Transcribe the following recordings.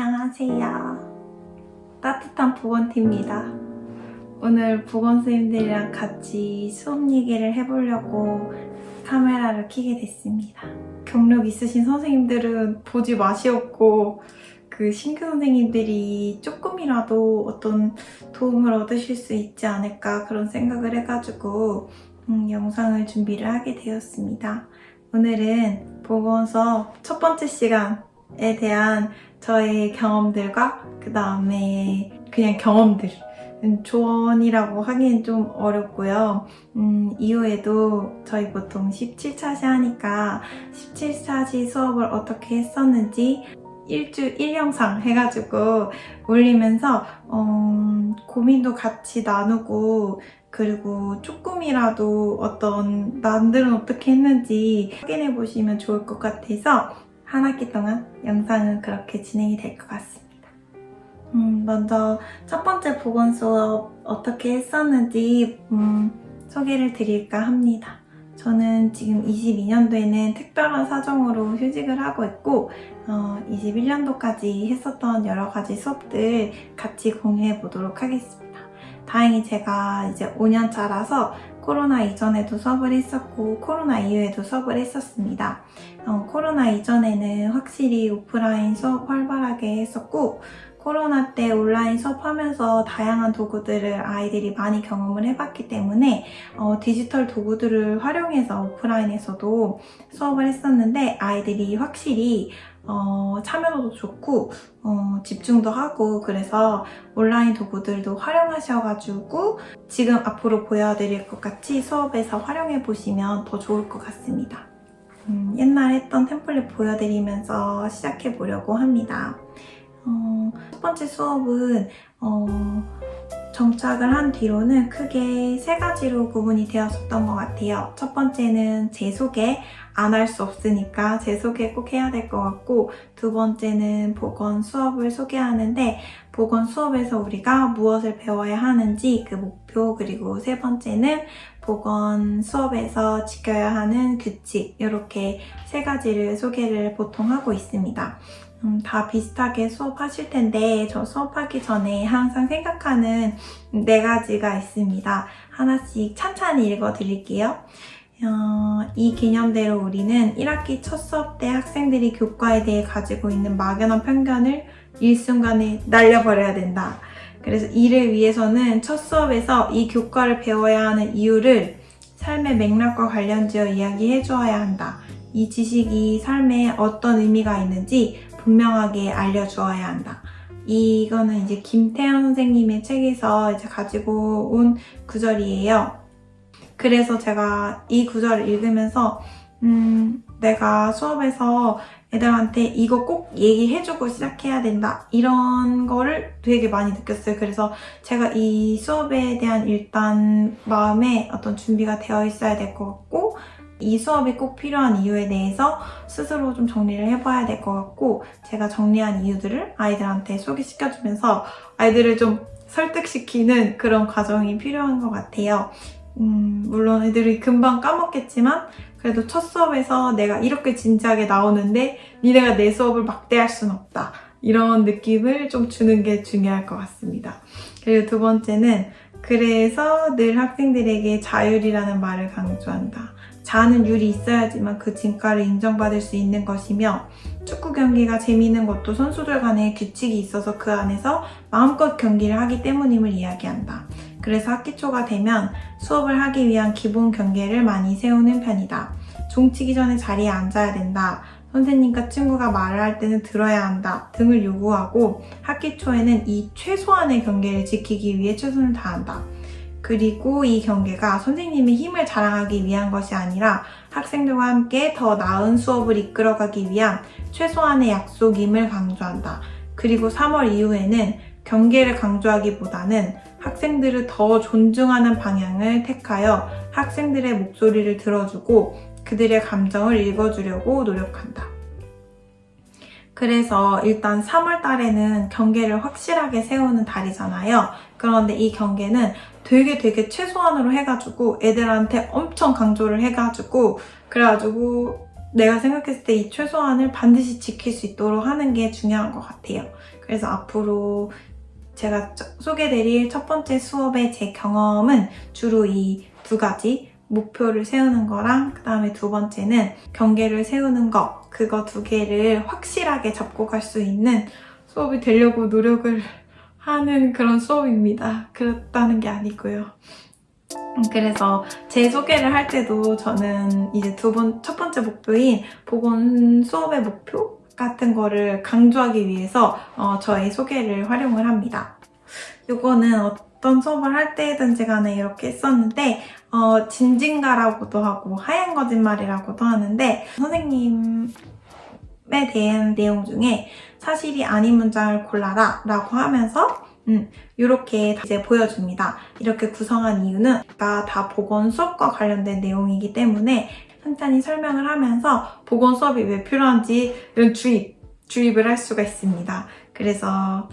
안녕하세요. 따뜻한 보건팀입니다. 오늘 보건쌤들이랑 같이 수업 얘기를 해보려고 카메라를 켜게 됐습니다. 경력 있으신 선생님들은 보지 마시었고, 그 신규 선생님들이 조금이라도 어떤 도움을 얻으실 수 있지 않을까 그런 생각을 해가지고 음, 영상을 준비를 하게 되었습니다. 오늘은 보건서 첫 번째 시간에 대한 저의 경험들과 그 다음에 그냥 경험들 음, 조언이라고 하기엔 좀 어렵고요. 음, 이후에도 저희 보통 17차시 하니까 17차시 수업을 어떻게 했었는지 일주 1영상 해가지고 올리면서 어, 고민도 같이 나누고 그리고 조금이라도 어떤 남들은 어떻게 했는지 확인해 보시면 좋을 것 같아서 한 학기 동안 영상은 그렇게 진행이 될 것 같습니다. 음, 먼저 첫 번째 보건 수업 어떻게 했었는지 음, 소개를 드릴까 합니다. 저는 지금 22년도에는 특별한 사정으로 휴직을 하고 있고 어, 21년도까지 했었던 여러 가지 수업들 같이 공유해 보도록 하겠습니다. 다행히 제가 이제 5년 차라서 코로나 이전에도 수업을 했었고 코로나 이후에도 수업을 했었습니다. 어, 코로나 이전에는 확실히 오프라인 수업 활발하게 했었고 코로나 때 온라인 수업하면서 다양한 도구들을 아이들이 많이 경험을 해봤기 때문에 어, 디지털 도구들을 활용해서 오프라인에서도 수업을 했었는데 아이들이 확실히 어, 참여도도 좋고 어, 집중도 하고 그래서 온라인 도구들도 활용하셔가지고 지금 앞으로 보여드릴 것 같이 수업에서 활용해 보시면 더 좋을 것 같습니다. 음, 옛날 했던 템플릿 보여드리면서 시작해 보려고 합니다. 어, 첫 번째 수업은 어, 정착을 한 뒤로는 크게 세 가지로 구분이 되었었던 것 같아요. 첫 번째는 제 소개, 안 할 수 없으니까 제 소개 꼭 해야 될 것 같고, 두 번째는 보건 수업을 소개하는데, 보건 수업에서 우리가 무엇을 배워야 하는지 그 목표, 그리고 세 번째는 보건 수업에서 지켜야 하는 규칙, 이렇게 세 가지를 소개를 보통 하고 있습니다. 음, 다 비슷하게 수업하실 텐데 저 수업하기 전에 항상 생각하는 네 가지가 있습니다. 하나씩 찬찬히 읽어드릴게요. 어, 이 개념대로 우리는 1학기 첫 수업 때 학생들이 교과에 대해 가지고 있는 막연한 편견을 일순간에 날려버려야 된다. 그래서 이를 위해서는 첫 수업에서 이 교과를 배워야 하는 이유를 삶의 맥락과 관련지어 이야기해 주어야 한다. 이 지식이 삶에 어떤 의미가 있는지 분명하게 알려주어야 한다. 이거는 이제 김태현 선생님의 책에서 이제 가지고 온 구절이에요. 그래서 제가 이 구절을 읽으면서, 음, 내가 수업에서 애들한테 이거 꼭 얘기해주고 시작해야 된다. 이런 거를 되게 많이 느꼈어요. 그래서 제가 이 수업에 대한 일단 마음에 어떤 준비가 되어 있어야 될 것 같고, 이 수업이 꼭 필요한 이유에 대해서 스스로 좀 정리를 해봐야 될 것 같고 제가 정리한 이유들을 아이들한테 소개시켜주면서 아이들을 좀 설득시키는 그런 과정이 필요한 것 같아요. 음, 물론 애들이 금방 까먹겠지만 그래도 첫 수업에서 내가 이렇게 진지하게 나오는데 니네가 내 수업을 막대할 순 없다. 이런 느낌을 좀 주는 게 중요할 것 같습니다. 그리고 두 번째는 그래서 늘 학생들에게 자율이라는 말을 강조한다. 자는 율이 있어야지만 그 진가를 인정받을 수 있는 것이며 축구 경기가 재미있는 것도 선수들 간에 규칙이 있어서 그 안에서 마음껏 경기를 하기 때문임을 이야기한다. 그래서 학기 초가 되면 수업을 하기 위한 기본 경계를 많이 세우는 편이다. 종치기 전에 자리에 앉아야 된다. 선생님과 친구가 말을 할 때는 들어야 한다. 등을 요구하고 학기 초에는 이 최소한의 경계를 지키기 위해 최선을 다한다. 그리고 이 경계가 선생님의 힘을 자랑하기 위한 것이 아니라 학생들과 함께 더 나은 수업을 이끌어가기 위한 최소한의 약속임을 강조한다. 그리고 3월 이후에는 경계를 강조하기보다는 학생들을 더 존중하는 방향을 택하여 학생들의 목소리를 들어주고 그들의 감정을 읽어주려고 노력한다. 그래서 일단 3월 달에는 경계를 확실하게 세우는 달이잖아요. 그런데 이 경계는 되게 되게 최소한으로 해가지고 애들한테 엄청 강조를 해가지고 그래가지고 내가 생각했을 때 이 최소한을 반드시 지킬 수 있도록 하는 게 중요한 것 같아요. 그래서 앞으로 제가 저- 소개드릴 첫 번째 수업의 제 경험은 주로 이 두 가지 목표를 세우는 거랑 그 다음에 두 번째는 경계를 세우는 거 그거 두 개를 확실하게 잡고 갈 수 있는 수업이 되려고 노력을 하는 그런 수업입니다. 그렇다는 게 아니고요. 음, 그래서 제 소개를 할 때도 저는 이제 두 번, 첫 번째 목표인 보건 수업의 목표 같은 거를 강조하기 위해서 어, 저의 소개를 활용을 합니다. 이거는 어떤 수업을 할 때든지 간에 이렇게 했었는데 어, 진진가라고도 하고 하얀 거짓말이라고도 하는데 선생님 에 대한 내용 중에 사실이 아닌 문장을 골라라 라고 하면서 음, 이렇게 이제 보여줍니다. 이렇게 구성한 이유는 다, 다 보건 수업과 관련된 내용이기 때문에 천천히 설명을 하면서 보건 수업이 왜 필요한지 이런 주입, 주입을 할 수가 있습니다. 그래서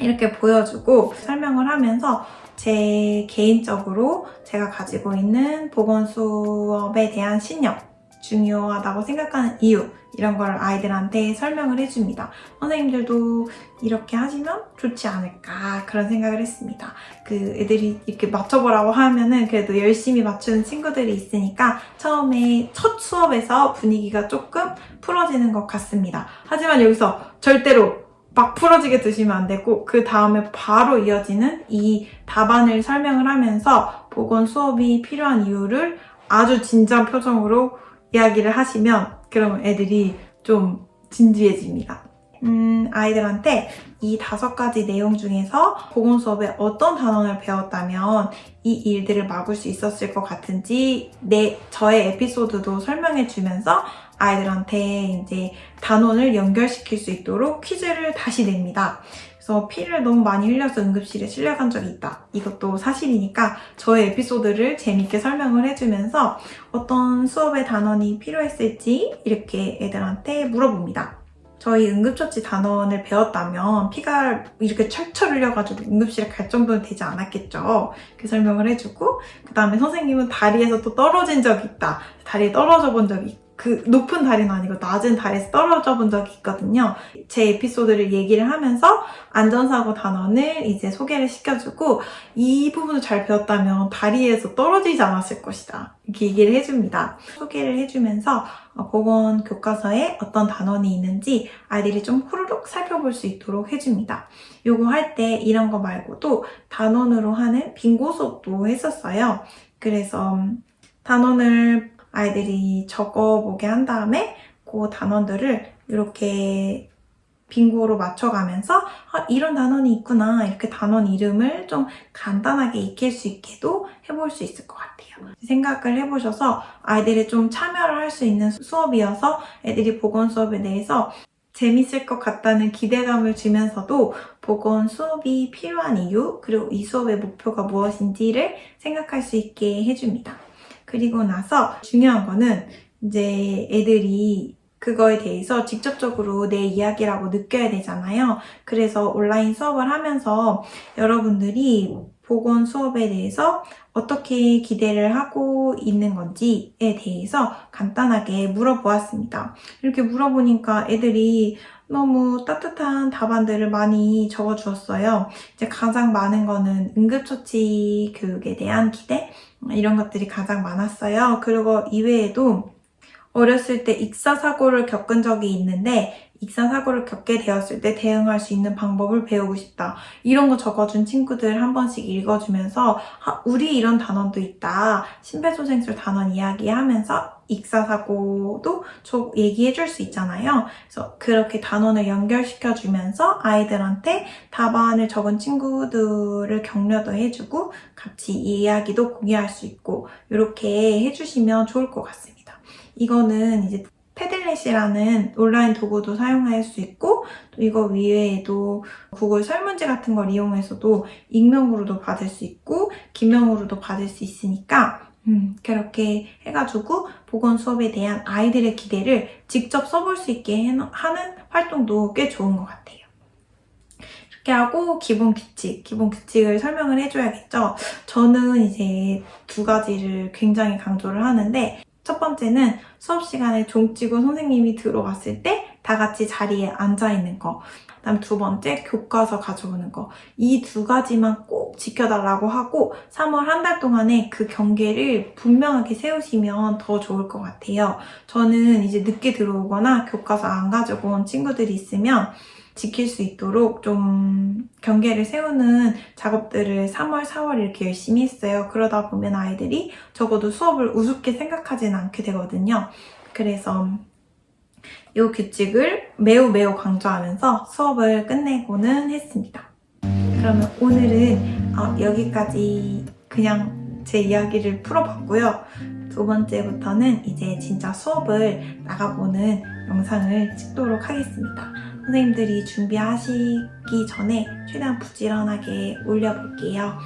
이렇게 보여주고 설명을 하면서 제 개인적으로 제가 가지고 있는 보건 수업에 대한 신념, 중요하다고 생각하는 이유, 이런 걸 아이들한테 설명을 해줍니다. 선생님들도 이렇게 하시면 좋지 않을까 그런 생각을 했습니다. 그 애들이 이렇게 맞춰보라고 하면은 그래도 열심히 맞추는 친구들이 있으니까 처음에 첫 수업에서 분위기가 조금 풀어지는 것 같습니다. 하지만 여기서 절대로 막 풀어지게 두시면 안 되고 그 다음에 바로 이어지는 이 답안을 설명을 하면서 보건 수업이 필요한 이유를 아주 진지한 표정으로 이야기를 하시면 그러면 애들이 좀 진지해집니다. 음, 아이들한테 이 다섯 가지 내용 중에서 보건 수업에 어떤 단원을 배웠다면 이 일들을 막을 수 있었을 것 같은지 내 저의 에피소드도 설명해 주면서 아이들한테 이제 단원을 연결시킬 수 있도록 퀴즈를 다시 냅니다. 그래서 피를 너무 많이 흘려서 응급실에 실려간 적이 있다. 이것도 사실이니까 저의 에피소드를 재밌게 설명을 해주면서 어떤 수업의 단원이 필요했을지 이렇게 애들한테 물어봅니다. 저희 응급처치 단원을 배웠다면 피가 이렇게 철철 흘려가지고 응급실에 갈 정도는 되지 않았겠죠. 그 설명을 해주고 그 다음에 선생님은 다리에서 또 떨어진 적이 있다. 다리에 떨어져 본 적이 그 높은 다리는 아니고 낮은 다리에서 떨어져 본 적이 있거든요. 제 에피소드를 얘기를 하면서 안전사고 단원을 이제 소개를 시켜주고 이 부분을 잘 배웠다면 다리에서 떨어지지 않았을 것이다. 이렇게 얘기를 해줍니다. 소개를 해주면서 어, 보건 교과서에 어떤 단원이 있는지 아이들이 좀 후루룩 살펴볼 수 있도록 해줍니다. 요거 할 때 이런 거 말고도 단원으로 하는 빙고 수업도 했었어요. 그래서 음, 단원을 아이들이 적어보게 한 다음에 그 단원들을 이렇게 빙고로 맞춰가면서 아, 이런 단원이 있구나 이렇게 단원 이름을 좀 간단하게 익힐 수 있게도 해볼 수 있을 것 같아요. 생각을 해보셔서 아이들이 좀 참여를 할 수 있는 수업이어서 애들이 보건 수업에 대해서 재밌을 것 같다는 기대감을 주면서도 보건 수업이 필요한 이유 그리고 이 수업의 목표가 무엇인지를 생각할 수 있게 해줍니다. 그리고 나서 중요한 거는 이제 애들이 그거에 대해서 직접적으로 내 이야기라고 느껴야 되잖아요. 그래서 온라인 수업을 하면서 여러분들이 보건 수업에 대해서 어떻게 기대를 하고 있는 건지에 대해서 간단하게 물어보았습니다. 이렇게 물어보니까 애들이 너무 따뜻한 답안들을 많이 적어주었어요. 이제 가장 많은 거는 응급처치 교육에 대한 기대? 이런 것들이 가장 많았어요. 그리고 이외에도 어렸을 때 익사사고를 겪은 적이 있는데 익사사고를 겪게 되었을 때 대응할 수 있는 방법을 배우고 싶다. 이런 거 적어준 친구들 한 번씩 읽어주면서 아, 우리 이런 단원도 있다. 심폐소생술 단원 이야기하면서 익사 사고도 저 얘기해 줄 수 있잖아요. 그래서 그렇게 단원을 연결시켜 주면서 아이들한테 답안을 적은 친구들을 격려도 해주고 같이 이야기도 공유할 수 있고 이렇게 해주시면 좋을 것 같습니다. 이거는 이제 패들렛이라는 온라인 도구도 사용할 수 있고 또 이거 외에도 구글 설문지 같은 걸 이용해서도 익명으로도 받을 수 있고 기명으로도 받을 수 있으니까 음, 그렇게 해가지고 보건 수업에 대한 아이들의 기대를 직접 써볼 수 있게 해- 하는 활동도 꽤 좋은 것 같아요. 이렇게 하고 기본 규칙, 기본 규칙을 설명을 해줘야겠죠. 저는 이제 두 가지를 굉장히 강조를 하는데 첫 번째는 수업 시간에 종 치고 선생님이 들어왔을 때 다 같이 자리에 앉아 있는 거. 그 다음 두 번째 교과서 가져오는 거. 이 두 가지만 꼭 지켜달라고 하고 3월 한 달 동안에 그 경계를 분명하게 세우시면 더 좋을 것 같아요. 저는 이제 늦게 들어오거나 교과서 안 가지고 온 친구들이 있으면 지킬 수 있도록 좀 경계를 세우는 작업들을 3월, 4월 이렇게 열심히 했어요. 그러다 보면 아이들이 적어도 수업을 우습게 생각하지는 않게 되거든요. 그래서 이 규칙을 매우 매우 강조하면서 수업을 끝내고는 했습니다. 그러면 오늘은 어, 여기까지 그냥 제 이야기를 풀어봤고요. 두 번째부터는 이제 진짜 수업을 나가보는 영상을 찍도록 하겠습니다. 선생님들이 준비하시기 전에 최대한 부지런하게 올려볼게요.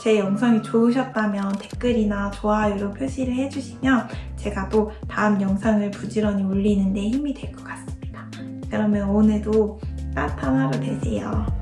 제 영상이 좋으셨다면 댓글이나 좋아요로 표시를 해주시면 제가 또 다음 영상을 부지런히 올리는 데 힘이 될 것 같습니다. 그러면 오늘도 따뜻한 하루 되세요.